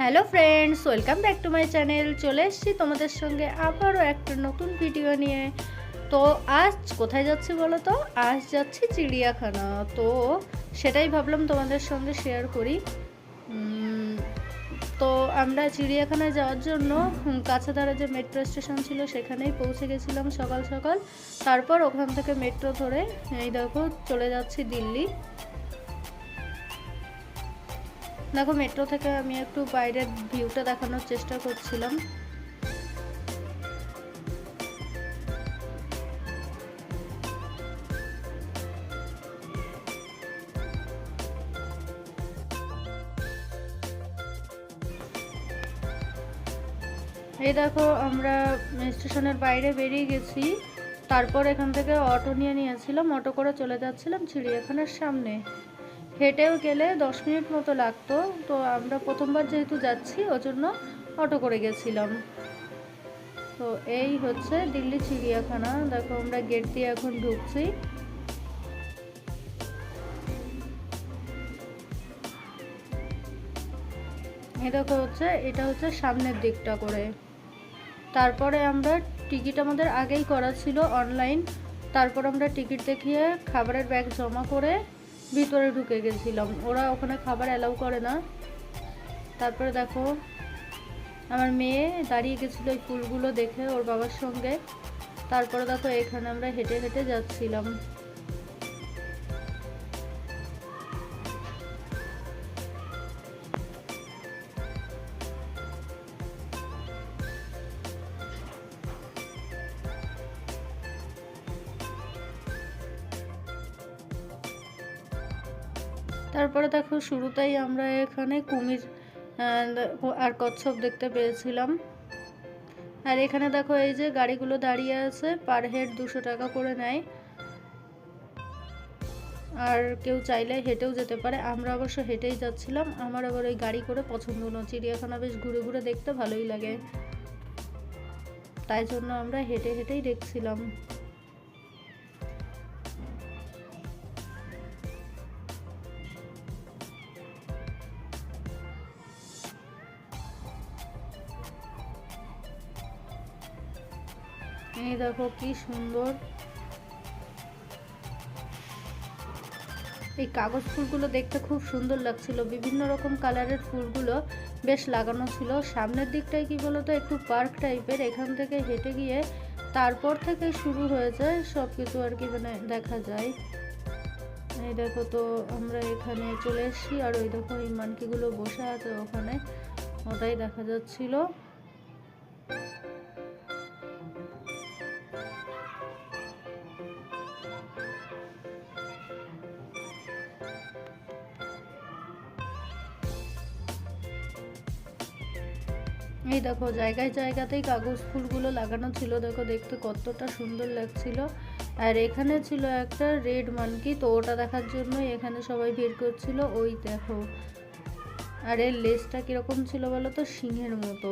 Hello friends welcome back to my channel চলে এসেছি তোমাদের সঙ্গে আবারও একটা নতুন ভিডিও নিয়ে। তো আজ কোথায় যাচ্ছি বলো তো? আজ যাচ্ছি চিড়িয়াখানা। তো সেটাই ভাবলাম তোমাদের সঙ্গে শেয়ার করি। তো আমরা চিড়িয়াখানায় যাওয়ার জন্য কাছাধারে যে মেট্রো স্টেশন ছিল সেখানেই পৌঁছে গেছিলাম সকাল সকাল। তারপর ওখান থেকে মেট্রো ধরে, এই দেখো চলে যাচ্ছি দিল্লি। দেখো মেট্রো থেকে আমি একটু বাইরের ভিউটা দেখানোর চেষ্টা করছিলাম। এই দেখো, আমরা স্টেশনের বাইরে বেরিয়ে গেছি। তারপর এখান থেকে অটো নিয়ে নিয়েছিলাম অটো করে চলে যাচ্ছিলাম, চিড়িয়াখানার সামনে। হেঁটেও গেলে দশ মিনিট মতো লাগতো। তো আমরা প্রথমবার যেহেতু যাচ্ছি ওই জন্য অটো করে গেছিলাম। তো এই হচ্ছে দিল্লি চিড়িয়াখানা। দেখো আমরা গেট দিয়ে এখন ঢুকছি। দেখো হচ্ছে, এটা হচ্ছে সামনের দিকটা করে। তারপরে আমরা টিকিট আমাদের আগেই করা ছিল অনলাইন। তারপর আমরা টিকিট দেখিয়ে খাবারের ব্যাগ জমা করে ভিতরে ঢুকে গেছিলাম। ওরা ওখানে খাবার অ্যালাউ করে না। তারপরে দেখো, আমার মেয়ে দাঁড়িয়ে গেছিল ওই ফুলগুলো দেখে ওর বাবার সঙ্গে। তারপরে দেখো এখানে আমরা হেঁটে হেঁটে যাচ্ছিলাম। তারপরে দেখো শুরুতেই আমরা এখানে কুমির আর কচ্ছপ দেখতে পেয়েছিলাম। আর এখানে দেখো এই যে গাড়িগুলো দাঁড়িয়ে আছে, পার হেড দুশো টাকা করে নেয়। আর কেউ চাইলে হেঁটেও যেতে পারে, আমরা অবশ্য হেঁটেই যাচ্ছিলাম, আমার আবার ওই গাড়ি করে পছন্দ না চিড়িয়াখানা বেশ ঘুরে ঘুরে দেখতে ভালোই লাগে। তাই জন্য আমরা হেঁটে হেঁটেই দেখছিলাম। এই দেখো কি সুন্দর। এই কাগজ ফুলগুলো দেখতে খুব সুন্দর লাগছিল। বিভিন্ন রকম কালারের ফুলগুলো বেশ লাগানো ছিল। সামনের দিকটায় কি বলতো, একটু পার্ক টাইপের, এখান থেকে হেঁটে গিয়ে তারপর থেকে শুরু হয়ে যায় সব কিছু আর কি মানে দেখা যায়। এই দেখো তো, আমরা এখানে চলে এসেছি। আর ওই দেখো এই মানকিগুলো বসে আছে ওখানে। ওটাই দেখা যাচ্ছিল। দেখো, জায়গায় জায়গাতেই কাগজ ফুলগুলো লাগানো ছিল। দেখো, দেখতে কতটা সুন্দর লাগছিল। আর এখানে ছিল একটা রেড মানকি, তো ওটা দেখার জন্য এখানে সবাই ভিড় করছিল। ওই দেখো। আর এর লেজটা কীরকম ছিল বলো তো? সিংহের মতো।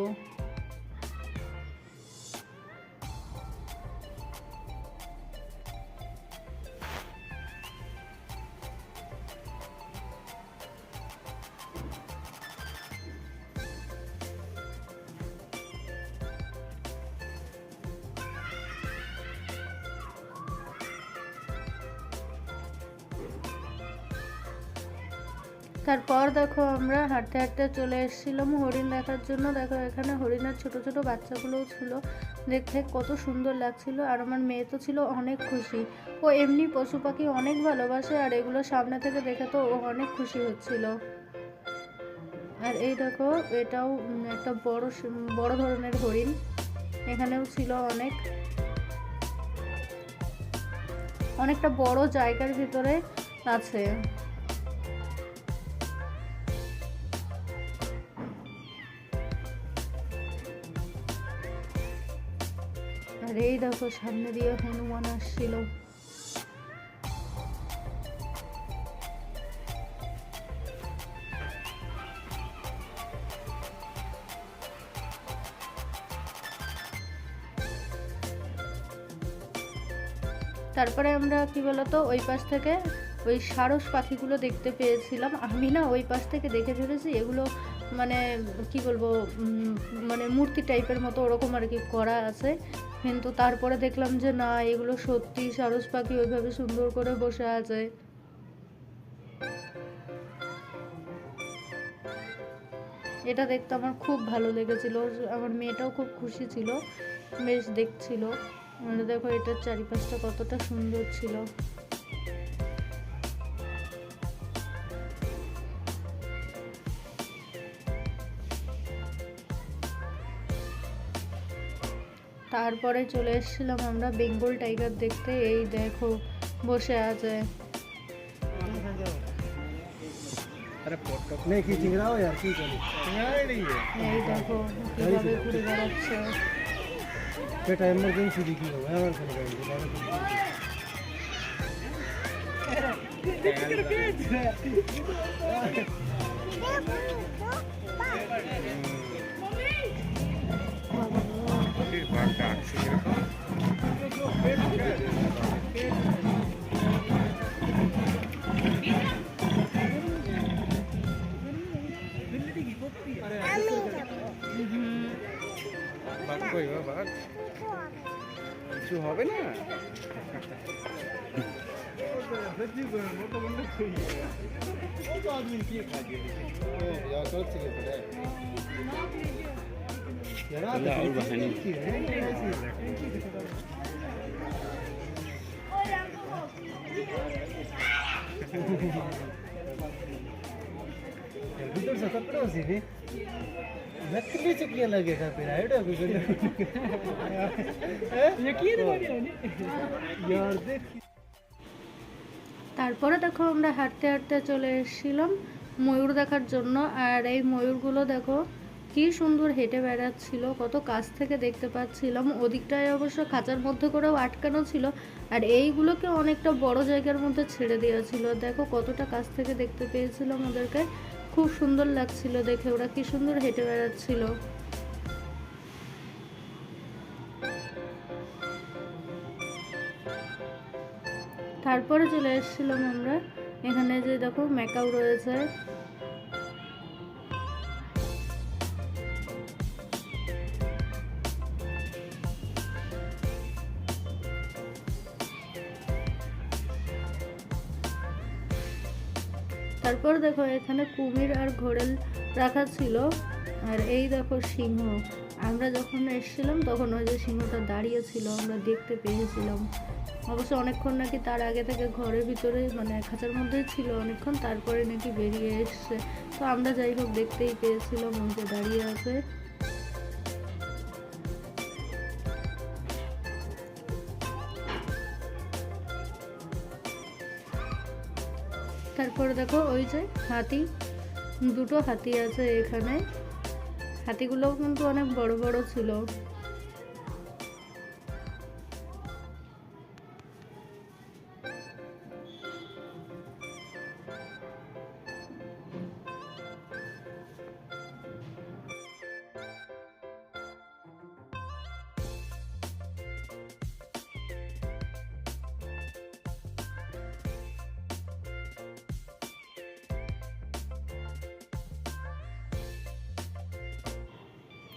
তারপর দেখো আমরা হাঁটতে হাঁটতে চলে এসেছিলাম হরিণ দেখার জন্য। দেখো এখানে হরিণের ছোট ছোট বাচ্চাগুলোও ছিল। দেখতে কত সুন্দর লাগছিল। আর আমার মেয়ে তো ছিল অনেক খুশি। ও এমনি পশু পাখি অনেক ভালোবাসে আর এগুলো সামনে থেকে দেখে তো ও অনেক খুশি হচ্ছিল। আর এই দেখো, এটাও একটা বড় বড় ধরনের হরিণ। এখানেও ছিল অনেক। অনেকটা বড় জায়গার ভিতরে আছে। আর এই দেখো, সামনে দিয়ে হনুমান আসছিল। তারপরে আমরা কি বলতো, ওই পাশ থেকে ওই সারস পাখিগুলো দেখতে পেয়েছিলাম। আমি না ওই পাশ থেকে দেখে ফেলেছি, এগুলো মানে কি বলব মানে মূর্তি টাইপের মতো ওরকম আর কি করা আছে। কিন্তু তারপরে দেখলাম যে না, এগুলো সত্যি সারস পাখি ওইভাবে সুন্দর করে বসে আছে। এটা দেখতে আমার খুব ভালো লেগেছিল, আমার মেয়েটাও খুব খুশি ছিল, বেশ দেখছিল। মানে দেখো এটার চারিপাশটা কতটা সুন্দর ছিল। তারপরে চলে এসেছিলাম আমরা বেঙ্গল টাইগার দেখতে। এই দেখো বসে আছে। Yeah, भीतर से कपड़े से भी नकली चुकिया लगेगा फिर यकीन यार देख তারপরে দেখো আমরা হাঁটতে হাঁটতে চলে এসেছিলাম ময়ূর দেখার জন্য। আর এই ময়ূরগুলো দেখো কি সুন্দর হেঁটে বেড়াচ্ছিল, কত কাছ থেকে দেখতে পাচ্ছিলাম। ওদিকটায় অবশ্য খাঁচার মধ্যে করেও আটকানো ছিল। আর এইগুলোকে অনেকটা বড় জায়গার মধ্যে ছেড়ে দেওয়া ছিল। দেখো কতটা কাছ থেকে দেখতে পেয়েছিলাম ওদেরকে। খুব সুন্দর লাগছিল দেখে, ওরা কি সুন্দর হেঁটে বেড়াচ্ছিল। তারপরে চলে এসেছিলাম আমরা। এখানে যে দেখো মেকআপ রয়েছে। তারপর দেখো এখানে কুমির আর ঘোড়েল রাখা ছিল। আর এই দেখো সিংহ। আমরা যখন এসেছিলাম তখন ওই যে সিংহটা দাঁড়িয়ে ছিল, আমরা দেখতে পেয়েছিলাম। অবশ্য অনেকক্ষণ নাকি তার আগে থেকে ঘরের ভিতরে মানে এক হাজার মধ্যেই ছিল অনেকক্ষণ, তারপরে নাকি বেরিয়ে এসছে। তো আমরা যাই হোক, দেখতেই পেয়েছিলাম মঞ্চে দাঁড়িয়ে আছে। তারপরে দেখো ওই যে হাতি, দুটো হাতি আছে এখানে। হাতিগুলোও কিন্তু অনেক বড় বড় ছিল।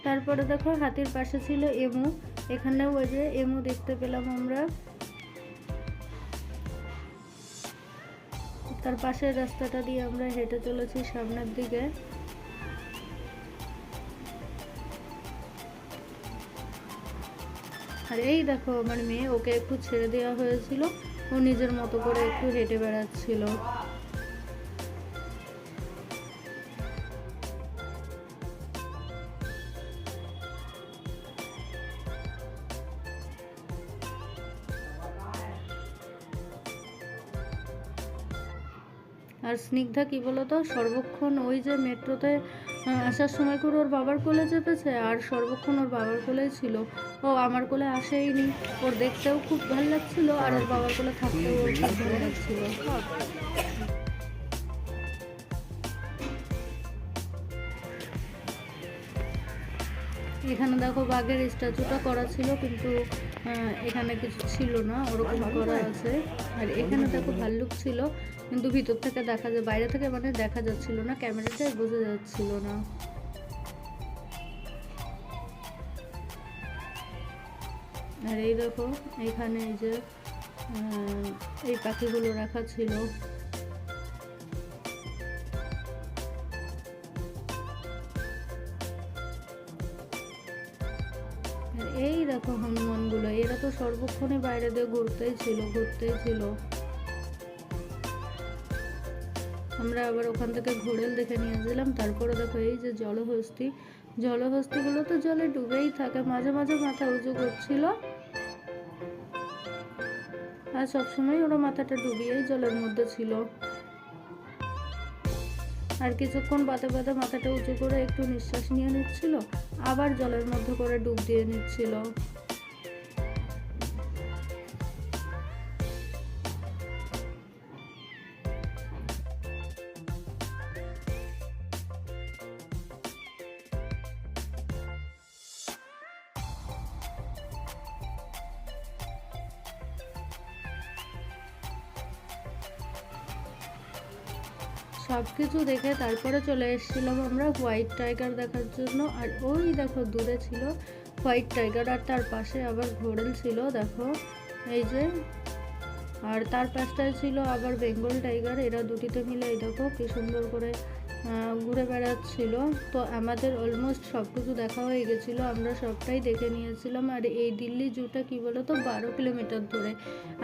তারপরে দেখো হাতির পাশে ছিল এমু। এখানেও ওই যে এমু দেখতে পেলাম আমরা। তার পাশের রাস্তাটা দিয়ে আমরা হেঁটে চলেছি সামনের দিকে। আর এই দেখো আমার মেয়ে, ওকে একটু ছেড়ে দেওয়া হয়েছিল। ও নিজের মতো করে একটু হেঁটে বেড়াচ্ছিল। আর স্নিগ্ধা কি বলতো, সর্বক্ষণ ওই যে মেট্রোতে আসার সময় করে ওর বাবার কোলে চেপেছে, আর সর্বক্ষণ ওর বাবার কোলেই ছিল। ও আমার কোলে আসেইনি, ওর দেখতেও খুব ভালো লাগছিল, আর ওর বাবার কোলে থাকতেও খুব ভালো লাগছিল। এখানে দেখো বাঘের স্ট্যাচুটা করা ছিল, কিন্তু এখানে কিছু ছিল না, ওরকম করা আছে। আর এখানে দেখো ভাল্লুক ছিল, কিন্তু ভিতর থেকে দেখা যায়, বাইরে থেকে মানে দেখা যাচ্ছিল না, ক্যামেরাটাই বোঝা যাচ্ছিল না। আর এই দেখো, এখানে এই যে এই পাখিগুলো রাখা ছিল। এই দেখো হনুমানগুলো, এরা তো সর্বক্ষণে বাইরে দিয়ে ঘুরতেই ছিল ঘুরতেই ছিল। আমরা আবার ওখান থেকে ঘোরেল দেখে নিয়েছিলাম তারপরে দেখো এই যে জলহস্তি। জলহস্তিগুলো তো জলে ডুবেই থাকে, মাঝে মাঝে মাথা উঁচু করছিল। আর সবসময় ওরা মাথাটা ডুবিয়েই জলের মধ্যে ছিল। আর কিছুক্ষণ বাদে বাদে মাথাটা উঁচু করে একটু নিঃশ্বাস নিয়ে নিচ্ছিল, আবার জলের মধ্যে করে ডুব দিয়ে নিচ্ছিল। সব কিছু দেখে তারপরে চলে এসেছিলাম আমরা হোয়াইট টাইগার দেখার জন্য। আর ওই দেখো, দূরে ছিল হোয়াইট টাইগার আর তার পাশে আবার ঘোড়েল ছিল, দেখো। এই যে, আর তার পাশটায় ছিল আবার বেঙ্গল টাইগার এরা দুটিতে মিলে, এই দেখো কি সুন্দর করে ঘুরে বেড়াচ্ছিল। তো আমাদের অলমোস্ট সব কিছু দেখা হয়ে গেছিল। আমরা সবটাই দেখে নিয়েছিলাম। আর এই দিল্লি জুটা কি বলো তো বারো কিলোমিটার ধরে।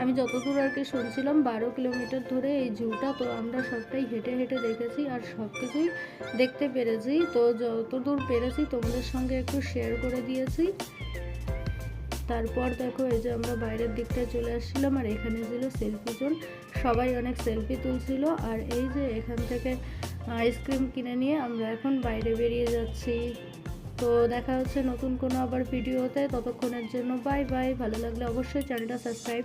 আমি যতদূর আর কি শুনছিলাম, বারো কিলোমিটার ধরে এই জুটা। তো আমরা সবটাই হেঁটে হেঁটে দেখেছি আর সব কিছুই দেখতে পেরেছি। তো যতদূর পেরেছি, তোমাদের সঙ্গে একটু শেয়ার করে দিয়েছি। তারপর দেখো, এই যে আমরা বাইরের দিকটায় চলে আসছিলাম আর এখানে ছিল সেলফি জোন সবাই অনেক সেলফি তুলছিল। আর এই যে এখান থেকে আইসক্রিম কিনে নিয়ে আমরা এখন বাইরে বেরিয়ে যাচ্ছি। তো দেখা হচ্ছে নতুন কোনো আবার ভিডিওতে। ততক্ষণের জন্য বাই বাই। ভালো লাগলে অবশ্যই চ্যানেলটা সাবস্ক্রাইব